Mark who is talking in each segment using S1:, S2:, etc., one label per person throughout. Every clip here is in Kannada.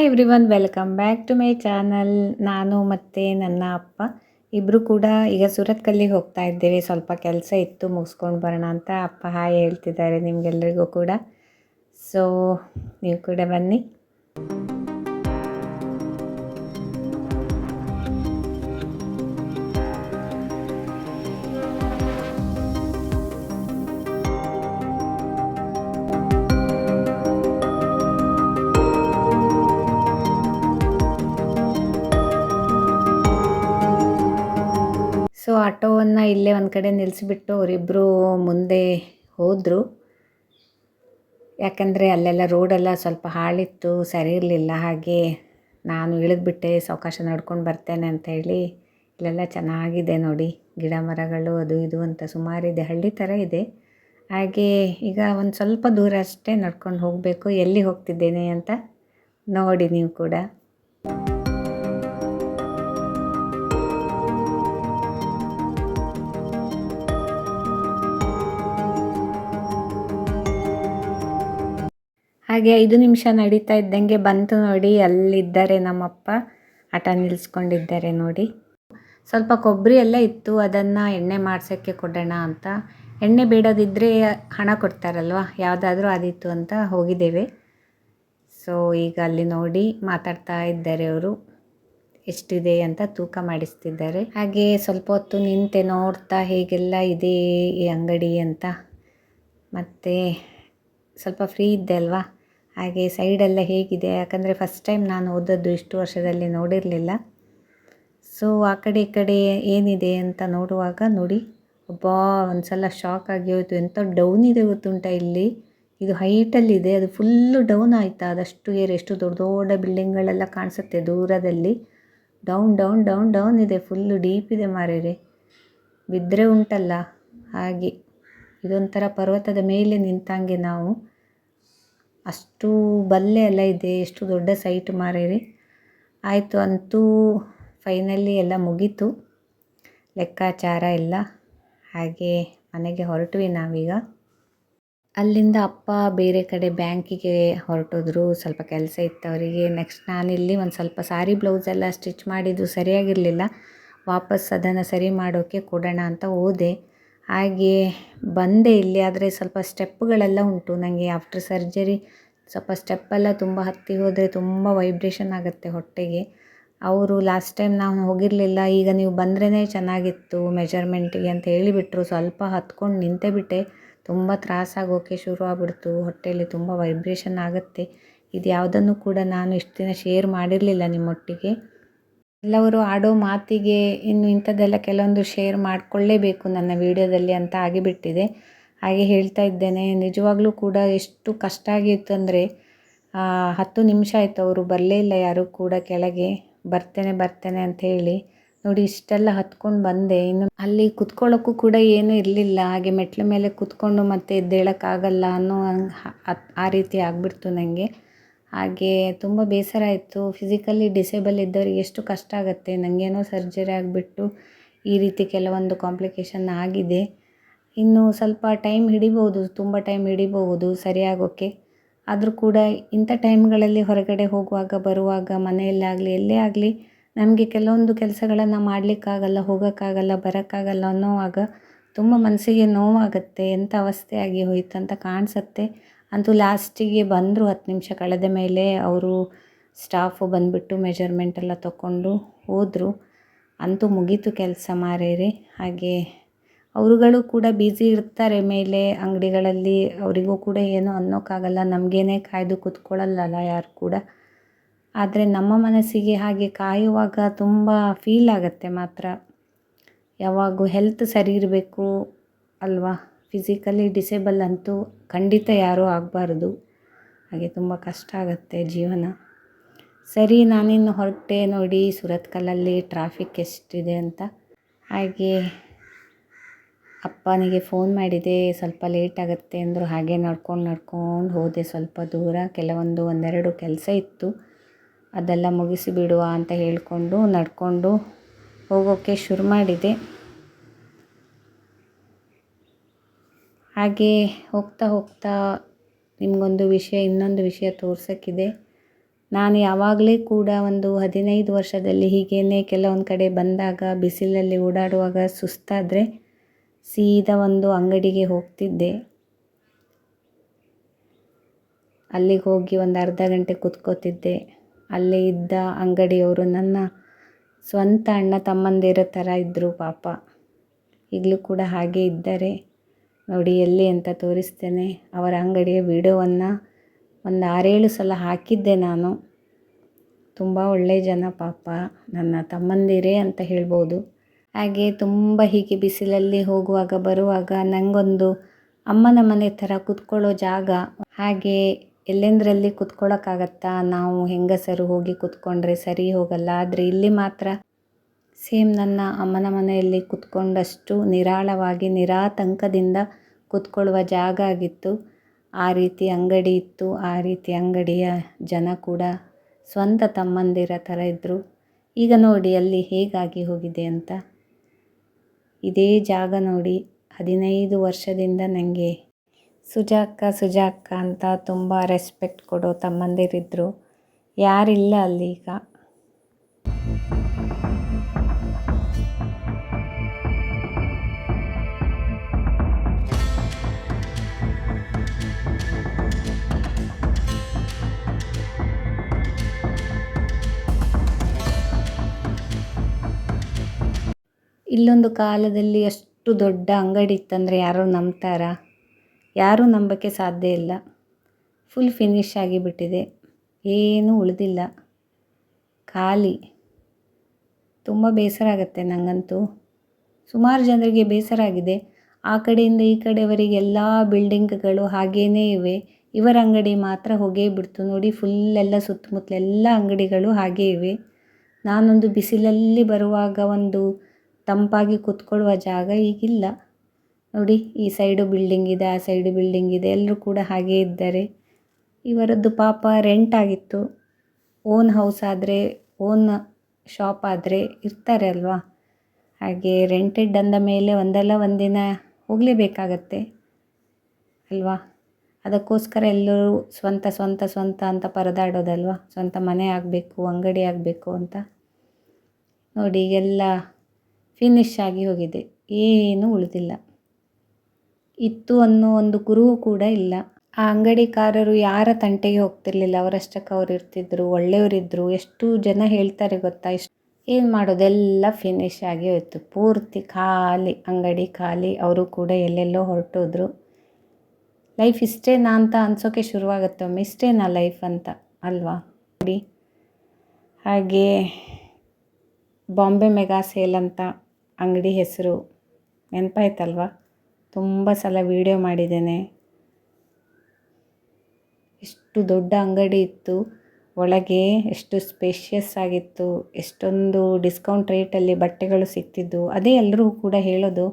S1: Hi everyone welcome back to my channel ನಾನು ಮತ್ತು ನನ್ನ ಅಪ್ಪ. ಇಬ್ಬರು ಕೂಡ ಈಗ ಸೂರತ್ಕಲ್ಲಿಗೆ ಹೋಗ್ತಾ ಇದ್ದೇವೆ. ಸ್ವಲ್ಪ ಕೆಲಸ ಇತ್ತು, ಮುಗಿಸ್ಕೊಂಡು ಬರೋಣ ಅಂತ ಅಪ್ಪ ಹಾಯ್ ಹೇಳ್ತಿದ್ದಾರೆ ನಿಮಗೆಲ್ಲರಿಗೂ ಕೂಡ. ಸೊ ನೀವು ಕೂಡ ಬನ್ನಿ. ಇಲ್ಲೇ ಒಂದು ಕಡೆ ನಿಲ್ಲಿಸಿಬಿಟ್ಟು ಅವರಿಬ್ಬರು ಮುಂದೆ ಹೋದರು. ಯಾಕಂದರೆ ಅಲ್ಲೆಲ್ಲ ರೋಡೆಲ್ಲ ಸ್ವಲ್ಪ ಹಾಳಿತ್ತು, ಸರಿ ಇರಲಿಲ್ಲ. ಹಾಗೆ ನಾನು ಇಳಿದ್ಬಿಟ್ಟೆ ಸಾವಕಾಶ ನಡ್ಕೊಂಡು ಬರ್ತೇನೆ ಅಂತ ಹೇಳಿ ಇಲ್ಲೆಲ್ಲ ಚೆನ್ನಾಗಿದೆ ನೋಡಿ. ಗಿಡ ಮರಗಳು, ಅದು ಇದು ಅಂತ ಸುಮಾರಿದೆ ಹಳ್ಳಿ ಥರ ಇದೆ. ಹಾಗೆ ಈಗ ಒಂದು ಸ್ವಲ್ಪ ದೂರ ಅಷ್ಟೇ ನಡ್ಕೊಂಡು ಹೋಗಬೇಕು, ಎಲ್ಲಿ ಹೋಗ್ತಿದ್ದೇನೆ ಅಂತ ನೋಡಿ ನೀವು ಕೂಡ. ಹಾಗೆ ಐದು ನಿಮಿಷ ನಡೀತಾ ಇದ್ದಂಗೆ ಬಂತು ನೋಡಿ, ಅಲ್ಲಿದ್ದಾರೆ ನಮ್ಮಪ್ಪ. ಆಟ ನಿಲ್ಲಿಸ್ಕೊಂಡಿದ್ದಾರೆ ನೋಡಿ. ಸ್ವಲ್ಪ ಕೊಬ್ಬರಿ ಎಲ್ಲ ಇತ್ತು, ಅದನ್ನು ಎಣ್ಣೆ ಮಾಡ್ಸೋಕ್ಕೆ ಕೊಡೋಣ ಅಂತ. ಎಣ್ಣೆ ಬೇಡದಿದ್ದರೆ ಹಣ ಕೊಡ್ತಾರಲ್ವ, ಯಾವುದಾದ್ರೂ ಅದಿತ್ತು ಅಂತ ಹೋಗಿದ್ದೇವೆ. ಸೊ ಈಗ ಅಲ್ಲಿ ನೋಡಿ ಮಾತಾಡ್ತಾ ಇದ್ದಾರೆ ಅವರು. ಎಷ್ಟಿದೆ ಅಂತ ತೂಕ ಮಾಡಿಸ್ತಿದ್ದಾರೆ. ಹಾಗೆ ಸ್ವಲ್ಪ ಹೊತ್ತು ನಿಂತೆ ನೋಡ್ತಾ ಹೇಗೆಲ್ಲ ಇದೆ ಈ ಅಂಗಡಿ ಅಂತ. ಮತ್ತು ಸ್ವಲ್ಪ ಫ್ರೀ ಇದ್ದೆ ಅಲ್ವಾ? ಹಾಗೆ ಸೈಡೆಲ್ಲ ಹೇಗಿದೆ. ಯಾಕಂದರೆ ಫಸ್ಟ್ ಟೈಮ್ ನಾನು ಓದದ್ದು ಇಷ್ಟು ವರ್ಷದಲ್ಲಿ ನೋಡಿರಲಿಲ್ಲ. ಸೊ ಆ ಕಡೆ ಈ ಕಡೆ ಏನಿದೆ ಅಂತ ನೋಡುವಾಗ ನೋಡಿ, ಒಬ್ಬ ಒಂದು ಸಲ ಶಾಕ್ ಆಗಿ ಹೋಯಿತು. ಎಂಥ ಡೌನ್ ಇದೆ ಗೊತ್ತುಂಟ ಇಲ್ಲಿ? ಇದು ಹೈಟಲ್ಲಿದೆ ಅದು ಫುಲ್ಲು ಡೌನ್ ಆಯಿತಾ? ಅದಷ್ಟು ಏರ್, ಎಷ್ಟು ದೊಡ್ಡ ದೊಡ್ಡ ಬಿಲ್ಡಿಂಗ್ಗಳೆಲ್ಲ ಕಾಣಿಸುತ್ತೆ ದೂರದಲ್ಲಿ. ಡೌನ್ ಡೌನ್ ಡೌನ್ ಡೌನ್ ಇದೆ. ಫುಲ್ಲು ಡೀಪ್ ಇದೆ ಮಾರೇರೆ. ಬಿದ್ದರೆ ಉಂಟಲ್ಲ? ಹಾಗೆ. ಇದೊಂಥರ ಪರ್ವತದ ಮೇಲೆ ನಿಂತಂಗೆ ನಾವು. ಅಷ್ಟು ಬಲ್ಲೆ ಎಲ್ಲ ಇದೆ, ಎಷ್ಟು ದೊಡ್ಡ ಸೈಟ್ ಮಾರೇರಿ. ಆಯಿತು, ಅಂತೂ ಫೈನಲಿ ಎಲ್ಲ ಮುಗೀತು. ಲೆಕ್ಕಾಚಾರ ಎಲ್ಲ ಹಾಗೆ ಮನೆಗೆ ಹೊರಟ್ವಿ ನಾವೀಗ. ಅಲ್ಲಿಂದ ಅಪ್ಪ ಬೇರೆ ಕಡೆ ಬ್ಯಾಂಕಿಗೆ ಹೊರಟಿದ್ರು. ಸ್ವಲ್ಪ ಕೆಲಸ ಇತ್ತು ಅವರಿಗೆ ನೆಕ್ಸ್ಟ್ ನಾನಿಲ್ಲಿ ಒಂದು ಸ್ವಲ್ಪ ಸಾರಿ ಬ್ಲೌಸ್ ಎಲ್ಲ ಸ್ಟಿಚ್ ಮಾಡಿದ್ದು ಸರಿಯಾಗಿರಲಿಲ್ಲ. ವಾಪಸ್ ಅದನ್ನು ಸರಿ ಮಾಡೋಕ್ಕೆ ಕೊಡೋಣ ಅಂತ ಹೋದೆ. ಹಾಗೆ ಬಂದೆ ಇಲ್ಲಿ, ಆದರೆ ಸ್ವಲ್ಪ ಸ್ಟೆಪ್ಗಳೆಲ್ಲ ಉಂಟು. ನನಗೆ ಆಫ್ಟರ್ ಸರ್ಜರಿ ಸ್ವಲ್ಪ ಸ್ಟೆಪ್ಪೆಲ್ಲ ತುಂಬ ಹತ್ತಿ ಹೋದರೆ ತುಂಬ ವೈಬ್ರೇಷನ್ ಆಗುತ್ತೆ ಹೊಟ್ಟೆಗೆ. ಅವರು ಲಾಸ್ಟ್ ಟೈಮ್ ನಾನು ಹೋಗಿರಲಿಲ್ಲ, ಈಗ ನೀವು ಬಂದ್ರೇ ಚೆನ್ನಾಗಿತ್ತು ಮೆಜರ್ಮೆಂಟಿಗೆ ಅಂತ ಹೇಳಿಬಿಟ್ರು. ಸ್ವಲ್ಪ ಹತ್ಕೊಂಡು ನಿಂತೇ ಬಿಟ್ಟೆ. ತುಂಬ ತ್ರಾಸಾಗೋಕೆ ಶುರು ಆಗ್ಬಿಡ್ತು. ಹೊಟ್ಟೆಯಲ್ಲಿ ತುಂಬ ವೈಬ್ರೇಷನ್ ಆಗುತ್ತೆ. ಇದು ಯಾವುದನ್ನು ಕೂಡ ನಾನು ಇಷ್ಟು ದಿನ ಶೇರ್ ಮಾಡಿರಲಿಲ್ಲ ನಿಮ್ಮೊಟ್ಟಿಗೆ. ಎಲ್ಲವರು ಆಡೋ ಮಾತಿಗೆ ಇನ್ನು ಇಂಥದ್ದೆಲ್ಲ ಕೆಲವೊಂದು ಶೇರ್ ಮಾಡಿಕೊಳ್ಳೇಬೇಕು ನನ್ನ ವೀಡಿಯೋದಲ್ಲಿ ಅಂತ ಆಗಿಬಿಟ್ಟಿದೆ. ಹಾಗೆ ಹೇಳ್ತಾ ಇದ್ದೇನೆ, ನಿಜವಾಗ್ಲೂ ಕೂಡ ಎಷ್ಟು ಕಷ್ಟ ಆಗಿತ್ತು ಅಂದರೆ ಹತ್ತು ನಿಮಿಷ ಆಯಿತು ಅವರು ಬರಲೇ ಇಲ್ಲ, ಯಾರೂ ಕೂಡ ಕೆಳಗೆ ಬರ್ತೇನೆ ಬರ್ತೇನೆ ಅಂತ ಹೇಳಿ. ನೋಡಿ, ಇಷ್ಟೆಲ್ಲ ಹತ್ಕೊಂಡು ಬಂದೆ. ಇನ್ನು ಅಲ್ಲಿ ಕುತ್ಕೊಳ್ಳೋಕ್ಕೂ ಕೂಡ ಏನೂ ಇರಲಿಲ್ಲ. ಹಾಗೆ ಮೆಟ್ಲ ಮೇಲೆ ಕುತ್ಕೊಂಡು ಮತ್ತೆ ಎದ್ದೇಳೋಕ್ಕಾಗಲ್ಲ ಅನ್ನೋ ಆ ರೀತಿ ಆಗಿಬಿಡ್ತು ನನಗೆ ಹಾಗೆ ತುಂಬ ಬೇಸರ ಆಯಿತು. ಫಿಸಿಕಲಿ ಡಿಸೇಬಲ್ ಇದ್ದವರಿಗೆ ಎಷ್ಟು ಕಷ್ಟ ಆಗುತ್ತೆ. ನನಗೇನೋ ಸರ್ಜರಿ ಆಗಿಬಿಟ್ಟು ಈ ರೀತಿ ಕೆಲವೊಂದು ಕಾಂಪ್ಲಿಕೇಶನ್ ಆಗಿದೆ. ಇನ್ನು ಸ್ವಲ್ಪ ಟೈಮ್ ಹಿಡಿಬೋದು, ತುಂಬ ಟೈಮ್ ಹಿಡಿಬಹುದು ಸರಿಯಾಗೋಕ್ಕೆ ಆದರೂ ಕೂಡ ಇಂಥ ಟೈಮ್ಗಳಲ್ಲಿ ಹೊರಗಡೆ ಹೋಗುವಾಗ, ಬರುವಾಗ ಮನೆಯಲ್ಲಾಗಲಿ ಎಲ್ಲೇ ಆಗಲಿ ನಮಗೆ ಕೆಲವೊಂದು ಕೆಲಸಗಳನ್ನು ಮಾಡಲಿಕ್ಕಾಗಲ್ಲ, ಹೋಗೋಕ್ಕಾಗಲ್ಲ, ಬರೋಕ್ಕಾಗಲ್ಲ ಅನ್ನೋವಾಗ ತುಂಬ ಮನಸ್ಸಿಗೆ ನೋವಾಗುತ್ತೆ. ಎಂಥ ಅವಸ್ಥೆ ಆಗಿ ಹೋಯ್ತು ಅಂತ ಕಾಣಿಸುತ್ತೆ. ಅಂತೂ ಲಾಸ್ಟಿಗೆ ಬಂದರು ಹತ್ತು ನಿಮಿಷ ಕಳೆದ ಮೇಲೆ ಅವರು ಸ್ಟಾಫು ಬಂದುಬಿಟ್ಟು ಮೆಜರ್ಮೆಂಟ್ ಎಲ್ಲ ತಗೊಂಡು ಹೋದರು. ಅಂತೂ ಮುಗೀತು ಕೆಲಸ ಮಾರೇರಿ. ಹಾಗೆ ಅವರುಗಳು ಕೂಡ ಬ್ಯುಸಿ ಇರ್ತಾರೆ ಮೇಲೆ ಅಂಗಡಿಗಳಲ್ಲಿ. ಅವರಿಗೂ ಕೂಡ ಏನೂ ಅನ್ನೋಕ್ಕಾಗಲ್ಲ. ನಮಗೇನೆ ಕಾಯ್ದು ಕೂತ್ಕೊಳ್ಳಲ್ಲ ಯಾರು ಕೂಡ. ಆದರೆ ನಮ್ಮ ಮನಸ್ಸಿಗೆ ಹಾಗೆ ಕಾಯುವಾಗ ತುಂಬ ಫೀಲ್ ಆಗುತ್ತೆ ಮಾತ್ರ. ಯಾವಾಗೂ ಹೆಲ್ತ್ ಸರಿ ಇರಬೇಕು ಅಲ್ವಾ? ಫಿಸಿಕಲಿ ಡಿಸೇಬಲ್ ಅಂತೂ ಖಂಡಿತ ಯಾರೂ ಆಗಬಾರ್ದು. ಹಾಗೆ ತುಂಬ ಕಷ್ಟ ಆಗುತ್ತೆ ಜೀವನ. ಸರಿ, ನಾನಿನ್ನು ಹೊರಟೆ ನೋಡಿ ಸುರತ್ಕಲ್ಲಲ್ಲಿ ಟ್ರಾಫಿಕ್ ಎಷ್ಟಿದೆ ಅಂತ. ಹಾಗೆ ಅಪ್ಪನಿಗೆ ಫೋನ್ ಮಾಡಿದೆ, ಸ್ವಲ್ಪ ಲೇಟ್ ಆಗುತ್ತೆ ಅಂದರು ಹಾಗೆ ನಡ್ಕೊಂಡು ನಡ್ಕೊಂಡು ಹೋದೆ ಸ್ವಲ್ಪ ದೂರ. ಕೆಲವೊಂದು ಒಂದೆರಡು ಕೆಲಸ ಇತ್ತು. ಅದೆಲ್ಲ ಮುಗಿಸಿ ಬಿಡುವ ಅಂತ ಹೇಳಿಕೊಂಡು ನಡ್ಕೊಂಡು ಹೋಗೋಕ್ಕೆ ಶುರು ಮಾಡಿದೆ. ಹಾಗೆ ಹೋಗ್ತಾ ಹೋಗ್ತಾ ನಿಮಗೊಂದು ವಿಷಯ, ಇನ್ನೊಂದು ವಿಷಯ ತೋರ್ಸೋಕ್ಕಿದೆ. ನಾನು ಯಾವಾಗಲೇ ಕೂಡ ಒಂದು ಹದಿನೈದು ವರ್ಷದಲ್ಲಿ ಹೀಗೇ ಕೆಲವೊಂದು ಕಡೆ ಬಂದಾಗ, ಬಿಸಿಲಲ್ಲಿ ಓಡಾಡುವಾಗ ಸುಸ್ತಾದರೆ ಸೀದಾ ಒಂದು ಅಂಗಡಿಗೆ ಹೋಗ್ತಿದ್ದೆ. ಅಲ್ಲಿಗೆ ಹೋಗಿ ಒಂದು ಅರ್ಧ ಗಂಟೆ ಕುತ್ಕೋತಿದ್ದೆ. ಅಲ್ಲೇ ಇದ್ದ ಅಂಗಡಿಯವರು ನನ್ನ ಸ್ವಂತ ಅಣ್ಣ ತಮ್ಮಂದಿರ ಥರ ಇದ್ದರು ಪಾಪ. ಈಗಲೂ ಕೂಡ ಹಾಗೆ ಇದ್ದಾರೆ. ನೋಡಿ, ಎಲ್ಲಿ ಅಂತ ತೋರಿಸ್ತೇನೆ. ಅವರ ಅಂಗಡಿಯ ವಿಡಿಯೋವನ್ನು ಒಂದು ಆರೇಳು ಸಲ ಹಾಕಿದ್ದೆ ನಾನು. ತುಂಬ ಒಳ್ಳೆಯ ಜನ ಪಾಪ, ನನ್ನ ತಮ್ಮಂದಿರೇ ಅಂತ ಹೇಳ್ಬೋದು. ಹಾಗೆ ತುಂಬ ಹೀಗೆ ಬಿಸಿಲಲ್ಲಿ ಹೋಗುವಾಗ, ಬರುವಾಗ ನನಗೊಂದು ಅಮ್ಮನ ಮನೆ ಥರ ಕೂತ್ಕೊಳ್ಳೋ ಜಾಗ. ಹಾಗೆ ಎಲ್ಲೆಂದರಲ್ಲಿ ಕೂತ್ಕೊಳ್ಳೋಕ್ಕಾಗತ್ತಾ? ನಾವು ಹೆಂಗಸರು ಹೋಗಿ ಕೂತ್ಕೊಂಡ್ರೆ ಸರಿ ಹೋಗಲ್ಲ. ಆದರೆ ಇಲ್ಲಿ ಮಾತ್ರ ಸೇಮ್ ನನ್ನ ಅಮ್ಮನ ಮನೆಯಲ್ಲಿ ಕೂತ್ಕೊಂಡಷ್ಟು ನಿರಾಳವಾಗಿ, ನಿರಾತಂಕದಿಂದ ಕೂತ್ಕೊಳ್ಳುವ ಜಾಗ ಆಗಿತ್ತು. ಆ ರೀತಿ ಅಂಗಡಿ ಇತ್ತು. ಆ ರೀತಿ ಅಂಗಡಿಯ ಜನ ಕೂಡ ಸ್ವಂತ ತಮ್ಮಂದಿರ ಥರ ಇದ್ದರು ಈಗ ನೋಡಿ ಅಲ್ಲಿ ಹೇಗಾಗಿ ಹೋಗಿದೆ ಅಂತ. ಇದೇ ಜಾಗ ನೋಡಿ ಹದಿನೈದು ವರ್ಷದಿಂದ ನನಗೆ ಸುಜಾಕ್ಕ ಸುಜಾಕ್ಕ ಅಂತ ತುಂಬ ರೆಸ್ಪೆಕ್ಟ್ ಕೊಡೋ ತಮ್ಮಂದಿರಿದ್ದರು ಯಾರಿಲ್ಲ ಅಲ್ಲಿ ಈಗ. ಇಲ್ಲೊಂದು ಕಾಲದಲ್ಲಿ ಅಷ್ಟು ದೊಡ್ಡ ಅಂಗಡಿ ಇತ್ತಂದರೆ ಯಾರೋ ನಂಬ್ತಾರಾ? ಯಾರೂ ನಂಬಕ್ಕೆ ಸಾಧ್ಯ ಇಲ್ಲ. ಫುಲ್ ಫಿನಿಶ್ ಆಗಿಬಿಟ್ಟಿದೆ. ಏನೂ ಉಳಿದಿಲ್ಲ. ಖಾಲಿ. ತುಂಬ ಬೇಸರ ಆಗುತ್ತೆ ನನಗಂತೂ ಸುಮಾರು ಜನರಿಗೆ ಬೇಸರ ಆಗಿದೆ. ಆ ಕಡೆಯಿಂದ ಈ ಕಡೆವರೆಗೆಲ್ಲ ಬಿಲ್ಡಿಂಗ್ಗಳು ಹಾಗೇ ಇವೆ. ಇವರ ಅಂಗಡಿ ಮಾತ್ರ ಹೋಗೇ ಬಿಡ್ತು. ನೋಡಿ ಫುಲ್ಲೆಲ್ಲ ಸುತ್ತಮುತ್ತಲೆಲ್ಲ ಅಂಗಡಿಗಳು ಹಾಗೇ ಇವೆ. ನಾನೊಂದು ಬಿಸಿಲಲ್ಲಿ ಬರುವಾಗ ಒಂದು ತಂಪಾಗಿ ಕೂತ್ಕೊಳ್ಳುವ ಜಾಗ ಈಗಿಲ್ಲ. ನೋಡಿ, ಈ ಸೈಡು ಬಿಲ್ಡಿಂಗ್ ಇದೆ, ಆ ಸೈಡು ಬಿಲ್ಡಿಂಗ್ ಇದೆ, ಎಲ್ಲರೂ ಕೂಡ ಹಾಗೇ ಇದ್ದಾರೆ. ಇವರದ್ದು ಪಾಪ ರೆಂಟ್ ಆಗಿತ್ತು. ಓನ್ ಹೌಸ್ ಆದರೆ, ಓನ್ ಶಾಪ್ ಆದರೆ ಇರ್ತಾರೆ ಅಲ್ವಾ? ಹಾಗೆ ರೆಂಟೆಡ್ ಅಂದ ಮೇಲೆ ಒಂದಲ್ಲ ಒಂದಿನ ಹೋಗಲೇಬೇಕಾಗತ್ತೆ ಅಲ್ವಾ? ಅದಕ್ಕೋಸ್ಕರ ಎಲ್ಲರೂ ಸ್ವಂತ ಸ್ವಂತ ಸ್ವಂತ ಅಂತ ಪರದಾಡೋದಲ್ವಾ? ಸ್ವಂತ ಮನೆ ಆಗಬೇಕು, ಅಂಗಡಿ ಆಗಬೇಕು ಅಂತ. ನೋಡಿ, ಈಗೆಲ್ಲ ಫಿನಿಶ್ ಆಗಿ ಹೋಗಿದೆ. ಏನೂ ಉಳಿದಿಲ್ಲ. ಇತ್ತು ಅನ್ನೋ ಒಂದು ಗುರು ಕೂಡ ಇಲ್ಲ. ಆ ಅಂಗಡಿಕಾರರು ಯಾರ ತಂಟೆಗೆ ಹೋಗ್ತಿರ್ಲಿಲ್ಲ, ಅವರಷ್ಟಕ್ಕೆ ಅವ್ರು ಇರ್ತಿದ್ರು ಒಳ್ಳೆಯವರಿದ್ದರು ಎಷ್ಟು ಜನ ಹೇಳ್ತಾರೆ ಗೊತ್ತಾ, ಇಷ್ಟು ಏನು ಮಾಡೋದೆಲ್ಲ ಫಿನಿಶ್ ಆಗಿ ಹೋಯ್ತು. ಪೂರ್ತಿ ಖಾಲಿ, ಅಂಗಡಿ ಖಾಲಿ, ಅವರು ಕೂಡ ಎಲ್ಲೆಲ್ಲೋ ಹೊರಟೋದ್ರು. ಲೈಫ್ ಇಷ್ಟೇನಾ ಅಂತ ಅನ್ಸೋಕೆ ಶುರುವಾಗುತ್ತೆ ಒಮ್ಮೆ. ಇಷ್ಟೇನಾ ಲೈಫ್ ಅಂತ? ಅಲ್ವಾ? ನೋಡಿ. ಹಾಗೆ, ಬಾಂಬೆ ಮೆಗಾ ಸೇಲ್ ಅಂತ ಅಂಗಡಿ ಹೆಸರು ನೆನಪಾಯ್ತಲ್ವ? ತುಂಬ ಸಲ ವೀಡಿಯೋ ಮಾಡಿದ್ದೇನೆ. ಎಷ್ಟು ದೊಡ್ಡ ಅಂಗಡಿ ಇತ್ತು. ಒಳಗೆ ಎಷ್ಟು ಸ್ಪೇಷಿಯಸ್ ಆಗಿತ್ತು. ಎಷ್ಟೊಂದು ಡಿಸ್ಕೌಂಟ್ ರೇಟಲ್ಲಿ ಬಟ್ಟೆಗಳು ಸಿಗ್ತಿದ್ದು ಅದೇ ಎಲ್ಲರೂ ಕೂಡ ಹೇಳೋದು,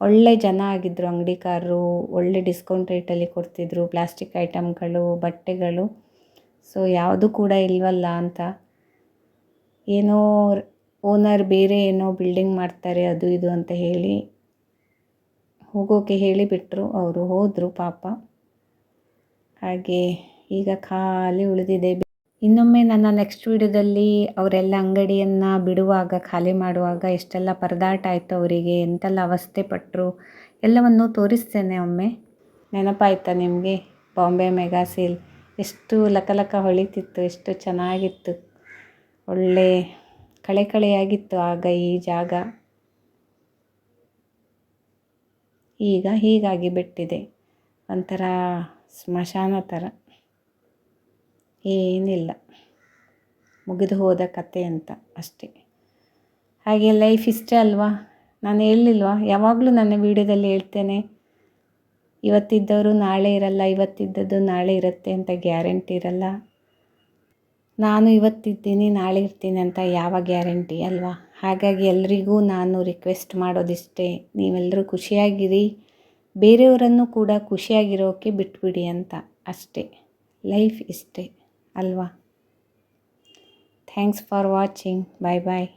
S1: ಒಳ್ಳೆ ಜನ ಆಗಿದ್ದರು ಅಂಗಡಿಕಾರರು, ಒಳ್ಳೆ ಡಿಸ್ಕೌಂಟ್ ರೇಟಲ್ಲಿ ಕೊಡ್ತಿದ್ರು ಪ್ಲಾಸ್ಟಿಕ್ ಐಟಮ್ಗಳು ಬಟ್ಟೆಗಳು. ಸೊ ಯಾವುದು ಕೂಡ ಇಲ್ವಲ್ಲ ಅಂತ. ಏನೋ ಓನರ್ ಬೇರೆ ಏನೋ ಬಿಲ್ಡಿಂಗ್ ಮಾಡ್ತಾರೆ, ಅದು ಇದು ಅಂತ ಹೇಳಿ ಹೋಗೋಕೆ ಹೇಳಿಬಿಟ್ರು. ಅವರು ಹೋದರು ಪಾಪ. ಹಾಗೆ ಈಗ ಖಾಲಿ ಉಳಿದಿದೆ. ಇನ್ನೊಮ್ಮೆ ನನ್ನ ನೆಕ್ಸ್ಟ್ ವಿಡಿಯೋದಲ್ಲಿ ಅವರೆಲ್ಲ ಅಂಗಡಿಯನ್ನು ಬಿಡುವಾಗ, ಖಾಲಿ ಮಾಡುವಾಗ ಎಷ್ಟೆಲ್ಲ ಪರದಾಟ ಆಯಿತು ಅವರಿಗೆ, ಎಂತೆಲ್ಲ ಅವಸ್ಥೆ ಪಟ್ಟರು ಎಲ್ಲವನ್ನು ತೋರಿಸ್ತೇನೆ ಒಮ್ಮೆ. ನೆನಪಾಯ್ತಾ ನಿಮಗೆ? Bombay mega sale. ಎಷ್ಟು ಲಕಲಕ ಹೊಳಿತಿತ್ತು, ಎಷ್ಟು ಚೆನ್ನಾಗಿತ್ತು. ಒಳ್ಳೆ ಕಳೆ ಕಳೆಯಾಗಿತ್ತು ಆಗ ಈ ಜಾಗ. ಈಗ ಹೀಗಾಗಿ ಬಿಟ್ಟಿದೆ. ಒಂಥರ ಸ್ಮಶಾನ ಥರ ಏನಿಲ್ಲ. ಮುಗಿದು ಹೋದ ಕತೆ ಅಂತ ಅಷ್ಟೇ. ಹಾಗೆ ಲೈಫ್ ಇಷ್ಟೇ ಅಲ್ವಾ? ನಾನು ಹೇಳಲಿಲ್ವಾ? ಯಾವಾಗಲೂ ನನ್ನ ವಿಡಿಯೋದಲ್ಲಿ ಹೇಳ್ತೇನೆ. ಇವತ್ತಿದ್ದವರು ನಾಳೆ ಇರಲ್ಲ, ಇವತ್ತಿದ್ದದ್ದು ನಾಳೆ ಇರುತ್ತೆ ಅಂತ ಗ್ಯಾರಂಟಿ ಇರಲ್ಲ. ನಾನು ಇವತ್ತಿದ್ದೀನಿ, ನಾಳೆ ಇರ್ತೀನಿ ಅಂತ ಯಾವ ಗ್ಯಾರಂಟಿ ಅಲ್ವಾ? ಹಾಗಾಗಿ ಎಲ್ರಿಗೂ ನಾನು ರಿಕ್ವೆಸ್ಟ್ ಮಾಡೋದಿಷ್ಟೇ. ನೀವೆಲ್ಲರೂ ಖುಷಿಯಾಗಿರಿ. ಬೇರೆಯವರನ್ನು ಕೂಡ ಖುಷಿಯಾಗಿರೋಕ್ಕೆ ಬಿಟ್ಬಿಡಿ ಅಂತ ಅಷ್ಟೇ. ಲೈಫ್ ಇಷ್ಟೇ ಅಲ್ವಾ? Thanks for watching bye bye